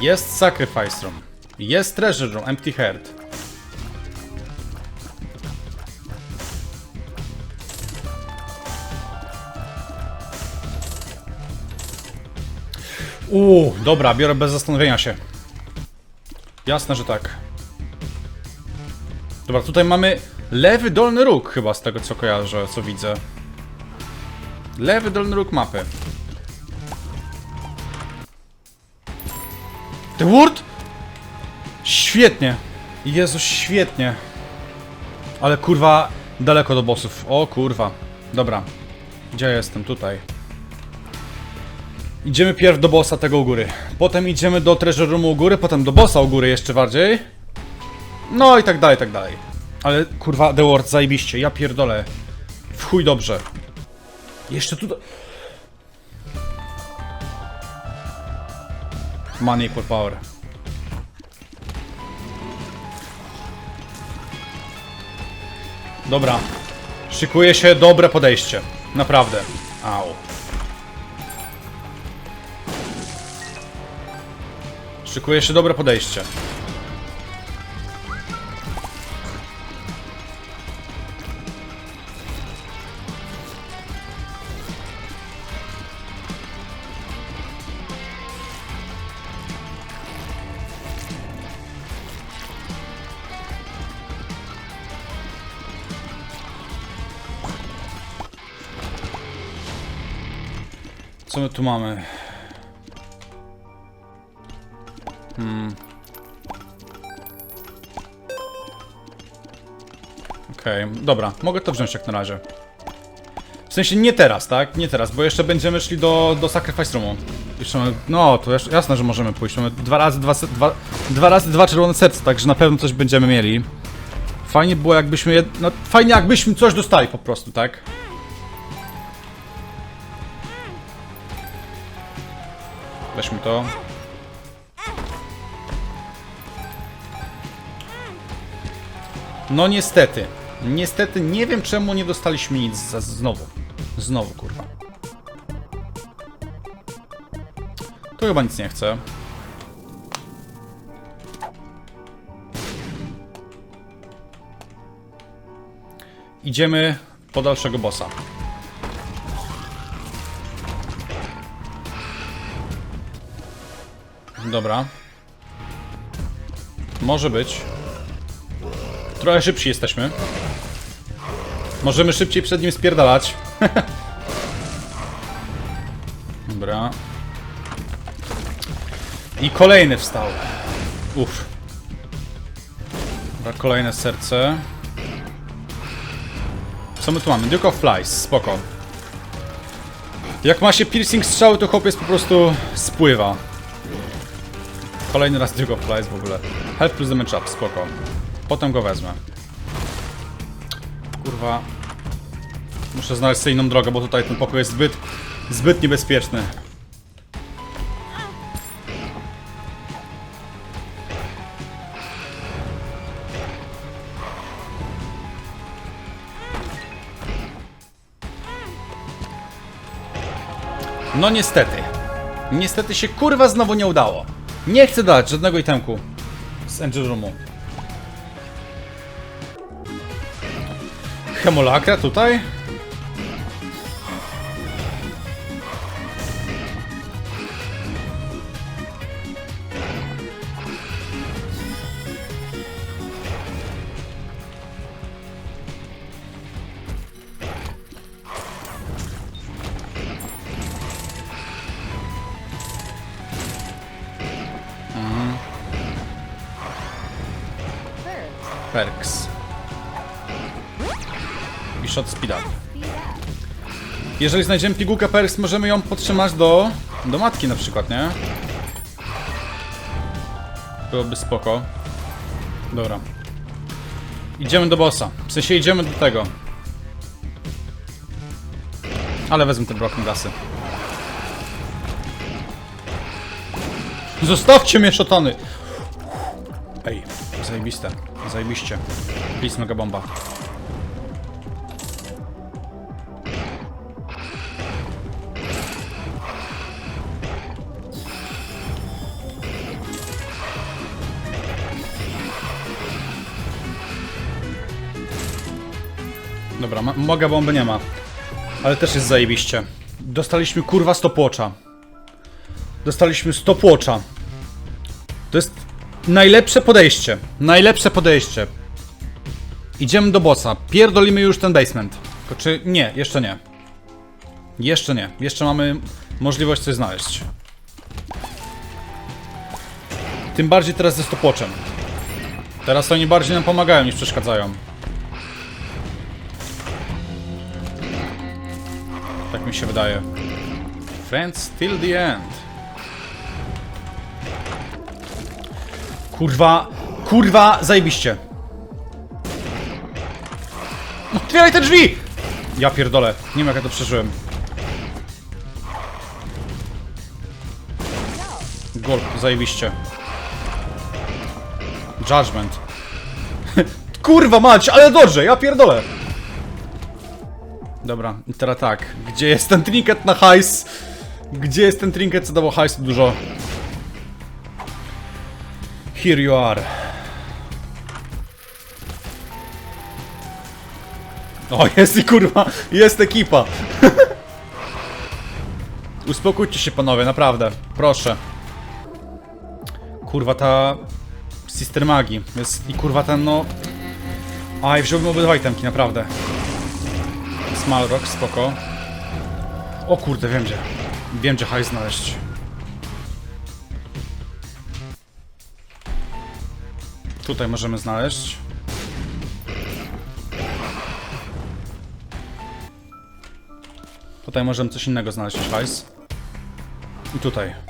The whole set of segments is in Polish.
Jest Sacrifice Room. Jest Treasure Room, Empty Heart. Uuu, dobra, biorę bez zastanowienia się. Jasne, że tak. Dobra, tutaj mamy lewy dolny róg chyba z tego co kojarzę, co widzę. Lewy dolny róg mapy. The Word? Świetnie. Jezus, świetnie. Ale kurwa, daleko do bossów. O kurwa. Dobra. Gdzie ja jestem? Tutaj. Idziemy pierw do bossa tego u góry. Potem idziemy do treasure roomu u góry, potem do bossa u góry jeszcze bardziej. No i tak dalej, tak dalej. Ale kurwa, The Word, zajebiście. Ja pierdolę. W chuj dobrze. Jeszcze tutaj... Money equal power. Dobra. Szykuje się dobre podejście. Naprawdę. Au. Szykuje się dobre podejście. Co my tu mamy? Okej, dobra, mogę to wziąć jak na razie. W sensie nie teraz, tak? Nie teraz, bo jeszcze będziemy szli do, do Sacrifice Roomu. Jeszcze mamy, no, to jeszcze, jasne, że możemy pójść. Mamy dwa razy dwa, dwa, dwa razy dwa czerwone serca, także na pewno coś będziemy mieli. Fajnie było jakbyśmy, jed... no, fajnie jakbyśmy coś dostali po prostu, tak? Weźmy to. No niestety. Niestety nie wiem czemu nie dostaliśmy nic za, znowu. Znowu kurwa. To chyba nic nie chce. Idziemy po dalszego bossa. Dobra. Może być. Trochę szybsi jesteśmy. Możemy szybciej przed nim spierdalać. Dobra. I kolejny wstał. Uff. Dobra, kolejne serce. Co my tu mamy? Duke of Flies, spoko. Jak ma się piercing strzały, to chłopiec po prostu spływa. Kolejny raz of Flies w ogóle. Health plus damage up, spoko. Potem go wezmę. Kurwa. Muszę znaleźć sobie inną drogę, bo tutaj ten pokój jest zbyt, zbyt niebezpieczny. No niestety. Niestety się kurwa znowu nie udało. Nie chcę dać żadnego itemku z Angel Roomu. Hemolakra tutaj? Jeżeli znajdziemy pigułkę perks, możemy ją podtrzymać do, do matki na przykład, nie? Byłoby spoko. Dobra. Idziemy do bossa. W sensie idziemy do tego. Ale wezmę te broken gasy. Zostawcie mnie, szatany! Ej, zajebiste. Zajebiście. Please, mega bomba. Dobra, ma- mogę, bomby nie ma. Ale też jest zajebiście. Dostaliśmy kurwa stopłocza. Dostaliśmy stopłocza. To jest najlepsze podejście. Najlepsze podejście. Idziemy do bossa. Pierdolimy już ten basement. Tylko czy... Nie, jeszcze nie. Jeszcze nie. Jeszcze mamy możliwość coś znaleźć. Tym bardziej teraz ze stopłoczem. Teraz oni bardziej nam pomagają niż przeszkadzają. Tak mi się wydaje. Friends till the end. Kurwa, kurwa, zajebiście. Otwieraj te drzwi! Ja pierdolę, nie wiem jak ja to przeżyłem. Golf, zajebiście. Judgment. Kurwa mać, ale dobrze, ja pierdolę. Dobra, i teraz tak. Gdzie jest ten trinket na hajs? Gdzie jest ten trinket, co dało hajsu dużo? Here you are. O, jest i kurwa, jest ekipa. Uspokójcie się panowie, naprawdę. Proszę. Kurwa ta... Sister magii. Jest i kurwa ten no... Aj, wziąłbym obydwa itemki, naprawdę. Smalrock, spoko. O kurde, wiem gdzie. Wiem gdzie hajs znaleźć. Tutaj możemy znaleźć. Tutaj możemy coś innego znaleźć hajs. I tutaj.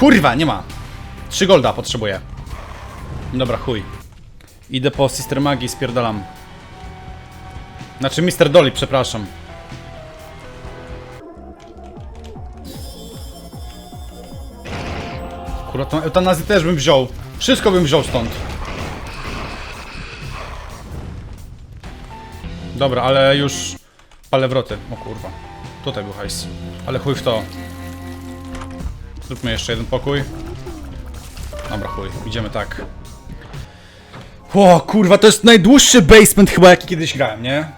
Kurwa, nie ma. Trzy golda potrzebuję. Dobra, chuj. Idę po Sister Magii i spierdalam. Znaczy Mr. Dolly, przepraszam. Kurwa, tą eutanazję też bym wziął. Wszystko bym wziął stąd. Dobra, ale już palę wroty. O kurwa. Tutaj był hajs. Ale chuj w to. Zróbmy jeszcze jeden pokój. Dobra, chuj. Idziemy tak. O kurwa, to jest najdłuższy basement chyba jaki kiedyś grałem, nie?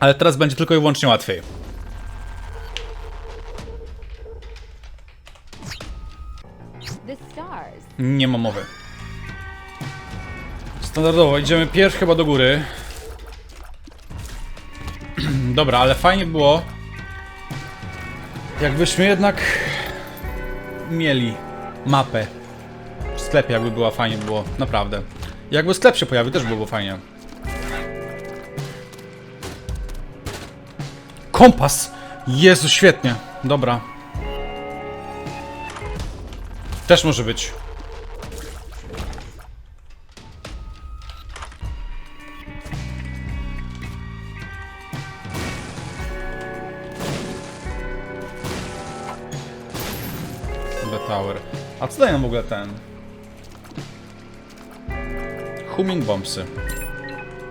Ale teraz będzie tylko i wyłącznie łatwiej. Nie ma mowy. Standardowo, idziemy pierw chyba do góry. Dobra, ale fajnie było. Jakbyśmy jednak mieli mapę w sklepie, jakby była fajnie było, naprawdę. Jakby sklep się pojawił, też byłoby fajnie. Kompas! Jezu, świetnie. Dobra. Też może być. Tower. A co daje nam w ogóle ten? Humming bombsy.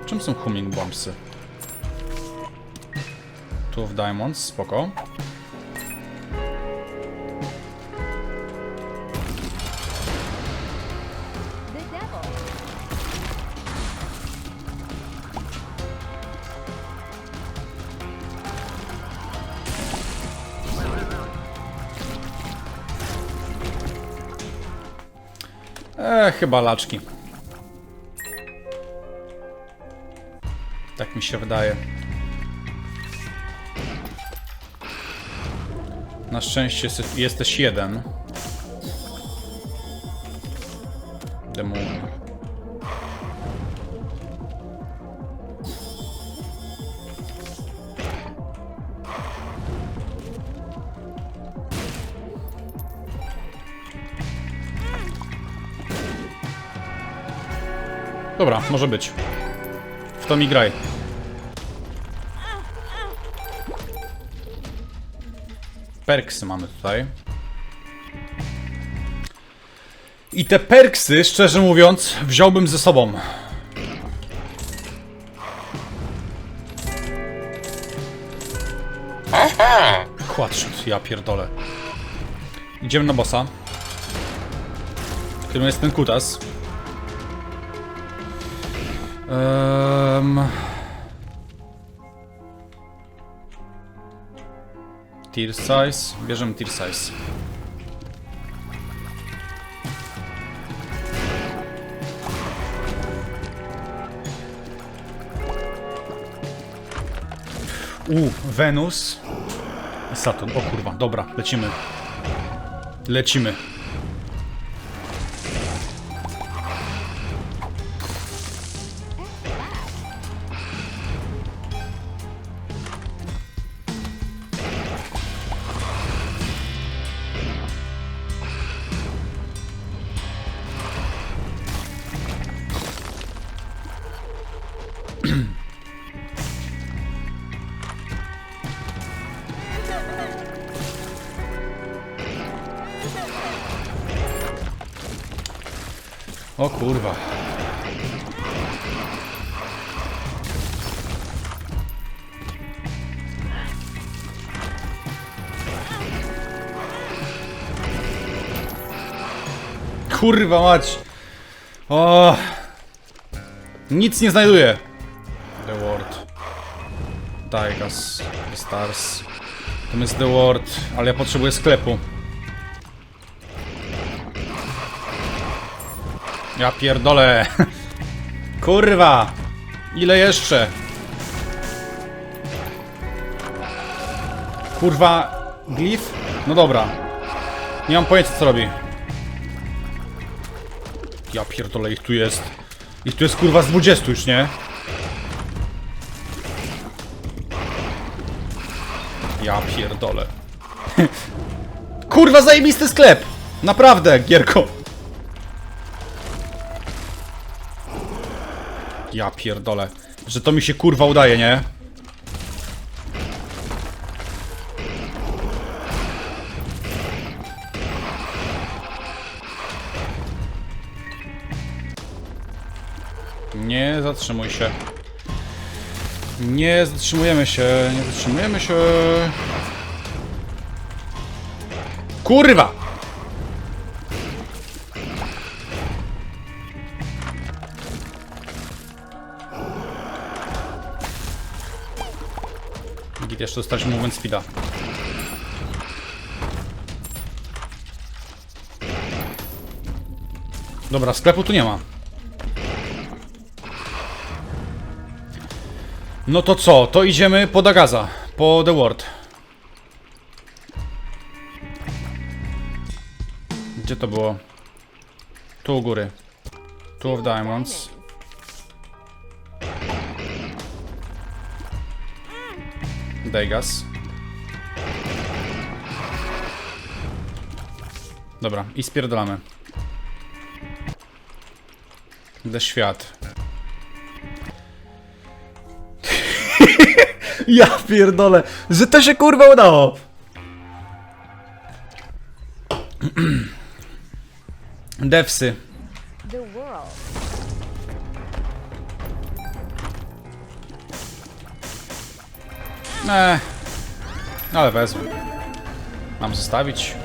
Czym są humming bombsy? Two of diamonds, spoko. Eee, chyba laczki. Tak mi się wydaje. Na szczęście jest- jesteś jeden. Demon. Dobra, może być. W to mi graj. Perksy mamy tutaj. I te perksy, szczerze mówiąc, wziąłbym ze sobą. Kładszut, ja pierdolę. Idziemy na bossa. Którym jest ten kutas. Um... Tier size. Bierzemy tier size. U, Wenus Saturn. O kurwa, dobra, lecimy. Lecimy. O kurwa. Kurwa mać. O. Nic nie znajduję. The. Daigas. The Stars. Tam jest The Word, ale ja potrzebuję sklepu. Ja pierdolę. Kurwa. Ile jeszcze? Kurwa. Glif? No dobra. Nie mam pojęcia co robi. Ja pierdolę, ich tu jest. Ich tu jest kurwa z 20 już, nie? Ja pierdolę. kurwa, zajebisty sklep! Naprawdę, Gierko. Ja pierdolę. Że to mi się kurwa udaje, nie? Nie zatrzymuj się. Nie zatrzymujemy się, nie zatrzymujemy się. Kurwa! Jeszcze dostaliśmy movement speeda. Dobra, sklepu tu nie ma. No to co? To idziemy po Dagaza. Po The Ward. Gdzie to było? Tu u góry. Two of Diamonds. Degas. Dobra, i spierdolamy. The świat. ja pierdolę, że to się kurwa udało. Devsy. Eee, ale wezmę. Mam zostawić.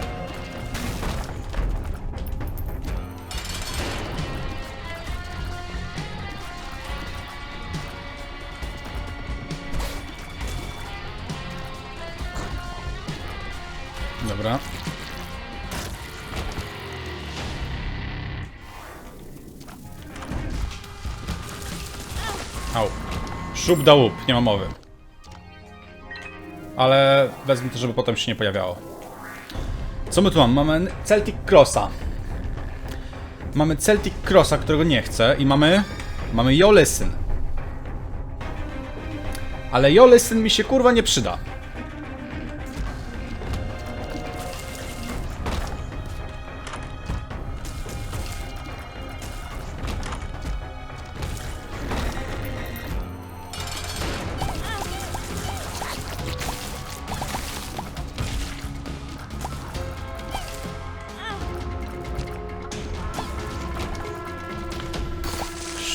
Dobra. Au. Szub da łup, nie ma mowy. Ale wezmę to, żeby potem się nie pojawiało. Co my tu mamy? Mamy Celtic Crossa. Mamy Celtic Crossa, którego nie chcę i mamy... Mamy Jolysyn. Ale Jolysyn mi się kurwa nie przyda.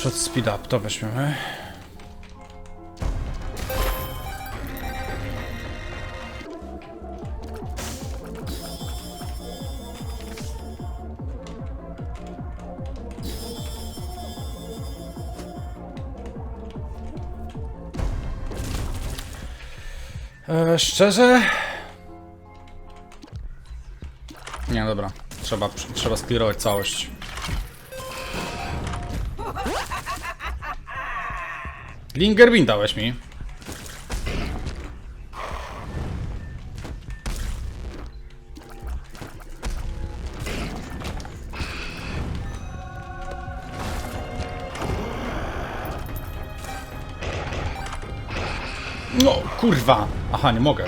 Shot speed up, to weźmiemy. E, szczerze? Nie, dobra. Trzeba, trzeba sklirować całość. Lingerbin dałeś mi. No, kurwa. Aha, nie mogę.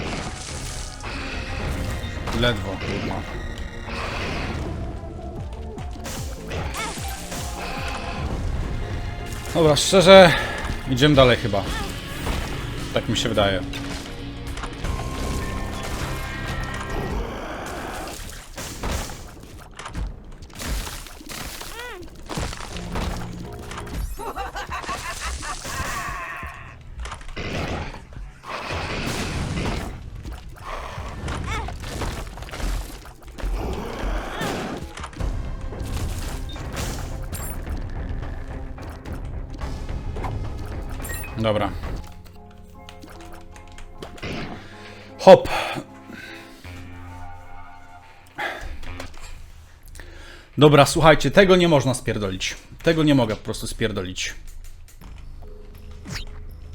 Ledwo, kurwa. Dobra, szczerze, idziemy dalej chyba. Tak mi się wydaje. Dobra. Hop. Dobra, słuchajcie, tego nie można spierdolić. Tego nie mogę po prostu spierdolić.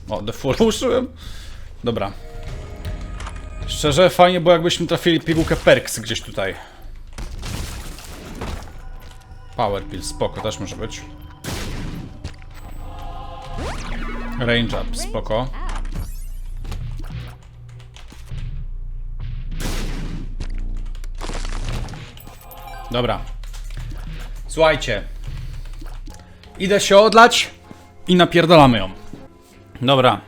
O, default użyłem. Dobra. Szczerze, fajnie było jakbyśmy trafili pigułkę perks gdzieś tutaj. Power pill, spoko, też może być. Range up, spoko. Dobra. Słuchajcie. Idę się odlać i napierdolamy ją. Dobra.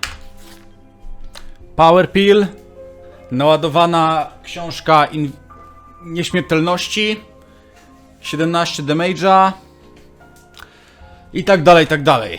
Power pill. Naładowana książka in... nieśmiertelności. 17 damage'a. I tak dalej, i tak dalej.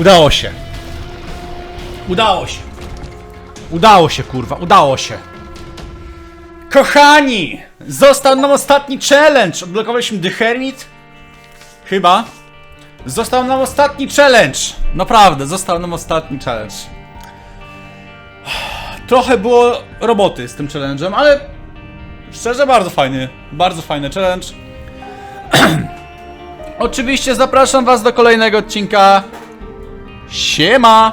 Udało się. Udało się. Udało się, kurwa, udało się. Kochani! Został nam ostatni challenge. Odblokowaliśmy The Hermit. Chyba. Został nam ostatni challenge. Naprawdę, został nam ostatni challenge. Trochę było roboty z tym challenge'em, ale szczerze bardzo fajny. Bardzo fajny challenge. Oczywiście zapraszam was do kolejnego odcinka. Siema!